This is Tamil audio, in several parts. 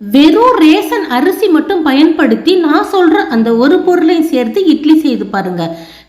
வெறும் ரேசன் அரிசி மட்டும் பயன்படுத்தி நான் சொல்ற அந்த ஒரு பொருளையும் சேர்த்து இட்லி செய்து பாருங்க.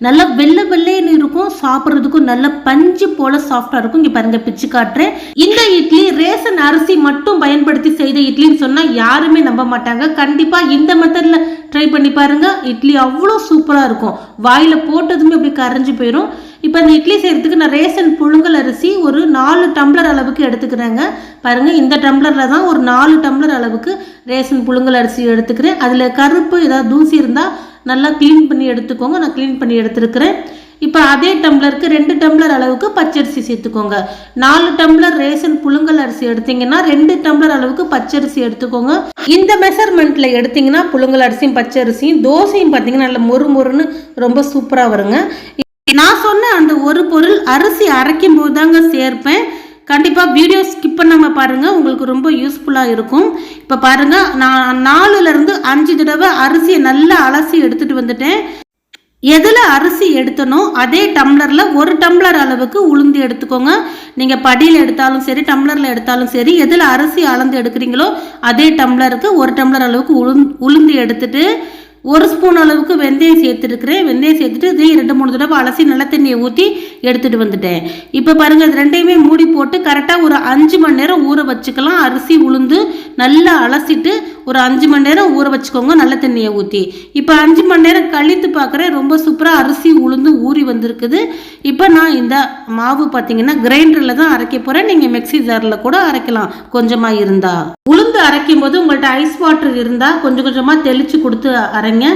நல்லா வெள்ளை வெள்ளைன்னு இருக்கும் சாப்பிட்றதுக்கும் நல்ல பஞ்சு போல சாஃப்டா இருக்கும். இங்கே பாருங்க பிச்சு காட்டுறேன். இந்த இட்லி ரேசன் அரிசி மட்டும் பயன்படுத்தி செய்த இட்லின்னு சொன்னா யாருமே நம்ப மாட்டாங்க. கண்டிப்பா இந்த மெத்தட்ல ட்ரை பண்ணி பாருங்க. இட்லி அவ்வளோ சூப்பரா இருக்கும். வாயில போட்டதுமே அப்படி கரைஞ்சு போயிடும் இப்போ இந்த இட்லி செய்கிறதுக்கு நான் ரேஷன் புழுங்கல் அரிசி ஒரு நாலு டம்ளர் அளவுக்கு எடுத்துக்கிறேங்க. பாருங்கள் இந்த டம்ளரில் தான் ஒரு நாலு டம்ளர் அளவுக்கு ரேஷன் புழுங்கல் அரிசி எடுத்துக்கிறேன். அதில் கருப்பு ஏதாவது தூசி இருந்தால் நல்லா க்ளீன் பண்ணி எடுத்துக்கோங்க. நான் க்ளீன் பண்ணி எடுத்துருக்கிறேன். இப்போ அதே டம்ளருக்கு ரெண்டு டம்ளர் அளவுக்கு பச்சரிசி சேர்த்துக்கோங்க. நாலு டம்ளர் ரேஷன் புழுங்கல் அரிசி எடுத்தீங்கன்னா ரெண்டு டம்ளர் அளவுக்கு பச்சரிசி எடுத்துக்கோங்க. இந்த மெஷர்மெண்ட்ல எடுத்தீங்கன்னா புழுங்கல் அரிசியும் பச்சரிசியும் தோசையும் பார்த்தீங்கன்னா நல்ல மொறு மொறுன்னு ரொம்ப சூப்பராக வருங்க. நான் சொன்ன அந்த ஒரு பொருள் அரிசி அரைக்கும் போது தாங்க சேர்ப்பேன். கண்டிப்பாக வீடியோ ஸ்கிப் பண்ணாமல் பாருங்கள் உங்களுக்கு ரொம்ப யூஸ்ஃபுல்லாக இருக்கும். இப்போ பாருங்கள் நான் நாலுலேருந்து அஞ்சு தடவை அரிசியை நல்லா அலசி எடுத்துகிட்டு வந்துட்டேன். எதில் அரிசி எடுத்தனோ அதே டம்ளரில் ஒரு டம்ளர் அளவுக்கு உளுந்து எடுத்துக்கோங்க. நீங்கள் படியில் எடுத்தாலும் சரி டம்ளரில் எடுத்தாலும் சரி எதில் அரிசி அளந்து எடுக்கிறீங்களோ அதே டம்ளருக்கு ஒரு டம்ளர் அளவுக்கு உளுந்து உளுந்து எடுத்துட்டு ஒரு ஸ்பூன் அளவுக்கு வெந்தயம் சேர்த்துருக்குறேன். வெந்தயம் சேர்த்துட்டு இதையும் ரெண்டு மூணு தடவை அலசி நல்ல தண்ணியை ஊற்றி எடுத்துகிட்டு வந்துட்டேன். இப்போ பாருங்கள் இது ரெண்டையுமே மூடி போட்டு கரெக்டாக ஒரு அஞ்சு மணி நேரம் ஊற வச்சுக்கலாம். அரிசி உளுந்து நல்லா அலசிட்டு ஒரு அஞ்சு மணி நேரம் ஊற வச்சுக்கோங்க நல்ல தண்ணியை ஊற்றி இப்போ அஞ்சு மணி நேரம் கழித்து பார்க்குறேன் ரொம்ப சூப்பராக அரிசி உளுந்து ஊறி வந்திருக்குது. இப்போ நான் இந்த மாவு பார்த்தீங்கன்னா கிரைண்டரில் தான் அரைக்க போகிறேன் நீங்கள் மிக்சி ஜாரில் கூட அரைக்கலாம் கொஞ்சமாக இருந்தால் உளுந்து அரைக்கும் போது உங்கள்கிட்ட ஐஸ் வாட்டர் இருந்தால் கொஞ்சம் கொஞ்சமாக தெளித்து கொடுத்து அரைங்க.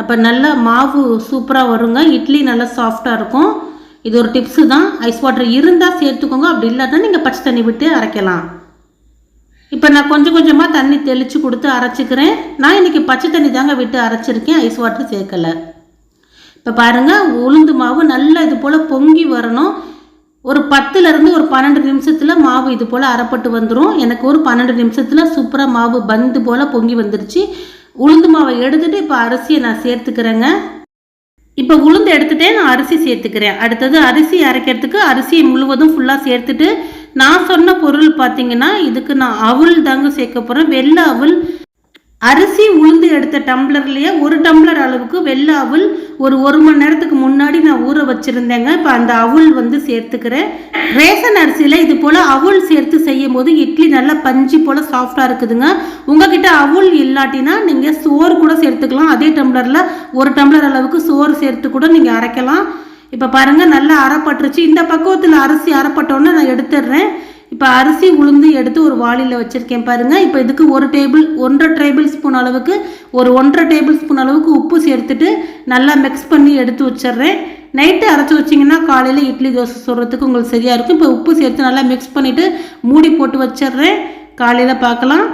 அப்போ நல்லா மாவு சூப்பராக வருங்க. இட்லி நல்லா சாஃப்டாக இருக்கும். இது ஒரு டிப்ஸு தான். ஐஸ் வாட்டர் இருந்தால் சேர்த்துக்கோங்க. அப்படி இல்லாதான் நீங்கள் பச்சை தண்ணி விட்டு அரைக்கலாம். இப்போ நான் கொஞ்சம் கொஞ்சமாக தண்ணி தெளித்து கொடுத்து அரைச்சிக்கிறேன். நான் இன்றைக்கி பச்சை தண்ணி தாங்க விட்டு அரைச்சிருக்கேன். ஐஸ் வாட்டர் சேர்க்கலை. இப்போ பாருங்கள் உளுந்து மாவு நல்லா இது போல் பொங்கி வரணும். ஒரு பத்துலேருந்து ஒரு பன்னெண்டு நிமிஷத்தில் மாவு இது போல் அரைப்பட்டு வந்துடும் எனக்கு ஒரு பன்னெண்டு நிமிஷத்தில் சூப்பராக மாவு பந்து போல் பொங்கி வந்துருச்சு. உளுந்து மாவை எடுத்துகிட்டு இப்போ அரிசியை நான் சேர்த்துக்கிறேங்க. இப்போ உளுந்து எடுத்துகிட்டே நான் அரிசி சேர்த்துக்கிறேன். அடுத்தது அரிசி அரைக்கிறதுக்கு அரிசியை முழுவதும் ஃபுல்லாக சேர்த்துட்டு நான் சொன்ன பொருள் பார்த்தீங்கன்னா இதுக்கு நான் அவுள் தாங்க சேர்க்க போகிறேன் வெள்ளை அவுள் அரிசி உளுந்து எடுத்த டம்ளர்லேயே ஒரு டம்ளர் அளவுக்கு வெள்ளை அவுள் ஒரு ஒரு மணி நேரத்துக்கு முன்னாடி நான் ஊற வச்சுருந்தேங்க. இப்போ அந்த அவுள் வந்து சேர்த்துக்கிறேன். ரேசன் அரிசியில் இது போல் அவுள் சேர்த்து செய்யும் போது இட்லி நல்லா பஞ்சு போல் சாஃப்டாக இருக்குதுங்க. உங்ககிட்ட அவுள் இல்லாட்டினா நீங்கள் சோறு கூட சேர்த்துக்கலாம். அதே டம்ளரில் ஒரு டம்ளர் அளவுக்கு சோறு சேர்த்து கூட நீங்கள் அரைக்கலாம். இப்போ பாருங்கள் நல்லா அரைப்பட்டுருச்சு. இந்த பக்குவத்தில் அரிசி அரைப்பட்டோன்னே நான் எடுத்துடுறேன். இப்போ அரிசி உளுந்து எடுத்து ஒரு வாளியில் வச்சுருக்கேன் பாருங்கள் இப்போ இதுக்கு ஒரு டேபிள் ஒன்றரை டேபிள் ஸ்பூன் அளவுக்கு ஒரு ஒன்றரை டேபிள் ஸ்பூன் அளவுக்கு உப்பு சேர்த்துட்டு நல்லா மிக்ஸ் பண்ணி எடுத்து வச்சிடுறேன். நைட்டு அரைச்சி வச்சிங்கன்னா காலையில் இட்லி தோசை சுடுறதுக்கு உங்களுக்கு சரியாக இருக்கும். இப்போ உப்பு சேர்த்து நல்லா மிக்ஸ் பண்ணிவிட்டு மூடி போட்டு வச்சிடுறேன். காலையில் பார்க்கலாம்.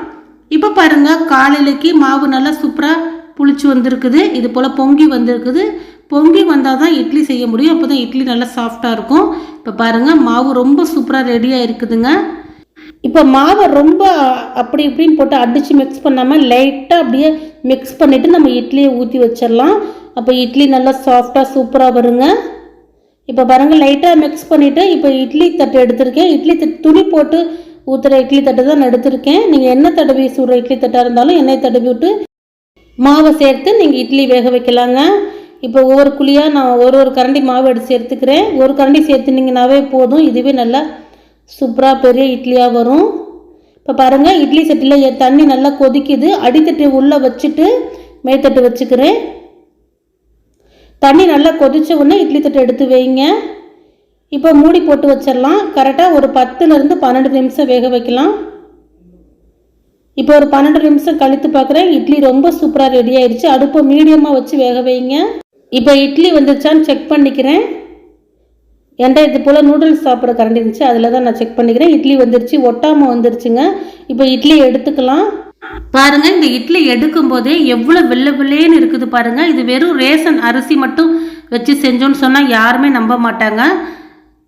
இப்போ பாருங்கள் காலையிலக்கு மாவு நல்லா சூப்பராக புளிச்சு வந்திருக்குது இது போல் பொங்கி வந்திருக்குது. பொங்கி வந்தால் தான் இட்லி செய்ய முடியும். அப்போ தான் இட்லி நல்லா சாஃப்டாக இருக்கும். இப்போ பாருங்கள் மாவு ரொம்ப சூப்பராக ரெடியாக இருக்குதுங்க இப்போ மாவை ரொம்ப அப்படி இப்படின்னு போட்டு அடித்து மிக்ஸ் பண்ணாமல் லைட்டாக அப்படியே மிக்ஸ் பண்ணிவிட்டு நம்ம இட்லியை ஊற்றி வச்சிடலாம். அப்போ இட்லி நல்லா சாஃப்டாக சூப்பராக வருங்க. இப்போ பாருங்கள் லைட்டாக மிக்ஸ் பண்ணிவிட்டு இப்போ இட்லி தட்டு எடுத்திருக்கேன். இட்லி தட்டு துணி போட்டு ஊற்றுற இட்லி தட்டு தான் நான் எடுத்திருக்கேன். நீங்கள் எண்ணெய் தடவி சுடுற இட்லி தட்டாக இருந்தாலும் எண்ணெய் தடவி விட்டு மாவை சேர்த்து நீங்கள் இட்லி வேக வைக்கலாங்க. இப்போ ஒவ்வொரு குழியாக நான் ஒரு ஒரு கரண்டி மாவு எடுத்து சேர்த்துக்கிறேன் ஒரு கரண்டி சேர்த்துனிங்கனாவே போதும். இதுவே நல்லா சூப்பராக பெரிய இட்லியாக வரும். இப்போ பாருங்கள் இட்லி சட்டியில் தண்ணி நல்லா கொதிக்குது. அடித்தட்டு உள்ளே வச்சுட்டு மேத்தட்டு வச்சுக்கிறேன். தண்ணி நல்லா கொதித்த உடனே இட்லி தட்டு எடுத்து வைங்க. இப்போ மூடி போட்டு வச்சிடலாம். கரெக்டாக ஒரு பத்துலேருந்து பன்னெண்டு நிமிஷம் வேக வைக்கலாம். இப்போ ஒரு பன்னெண்டு நிமிஷம் கழித்து பார்க்குறேன். இட்லி ரொம்ப சூப்பராக ரெடி ஆயிடுச்சு அடுப்பை மீடியமாக வச்சு வேக வைங்க. இப்போ இட்லி வந்துருச்சான்னு செக் பண்ணிக்கிறேன். என்கிட்ட இது போல் நூடுல்ஸ் சாப்பிட்ற கரண்டி இருந்துச்சு? அதில் தான் நான் செக் பண்ணிக்கிறேன். இட்லி வந்துருச்சு. ஒட்டாமல் வந்துருச்சுங்க. இப்போ இட்லி எடுத்துக்கலாம். பாருங்க இந்த இட்லி எடுக்கும் போதே எவ்வளோ வெள்ளை வெள்ளைன்னு இருக்குது பாருங்க. இது வெறும் ரேஷன் அரிசி மட்டும் வச்சு செஞ்சோன்னு சொன்னால் யாருமே நம்ப மாட்டாங்க.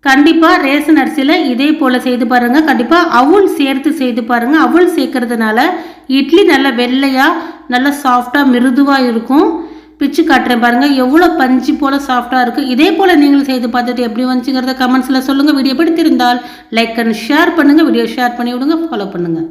கண்டிப்பாக ரேஷன் அரிசியில் இதே போல் செய்து பாருங்கள் கண்டிப்பாக அவுள் சேர்த்து செய்து பாருங்கள் அவுள் சேர்க்கறதுனால இட்லி நல்லா வெள்ளையாக நல்லா சாஃப்டாக மிருதுவாக இருக்கும். பிச்சு காட்டுறேன் பாருங்கள் எவ்வளோ பஞ்சு போல் சாஃப்டாக இருக்குது இதே போல் நீங்களும் செய்து பார்த்துட்டு எப்படி வந்துச்சுங்கிறத கமெண்ட்ஸில் சொல்லுங்கள் வீடியோ பிடித்திருந்தால் லைக் அண்ட் ஷேர் பண்ணுங்கள் வீடியோ ஷேர் பண்ணி விடுங்க ஃபாலோ பண்ணுங்கள்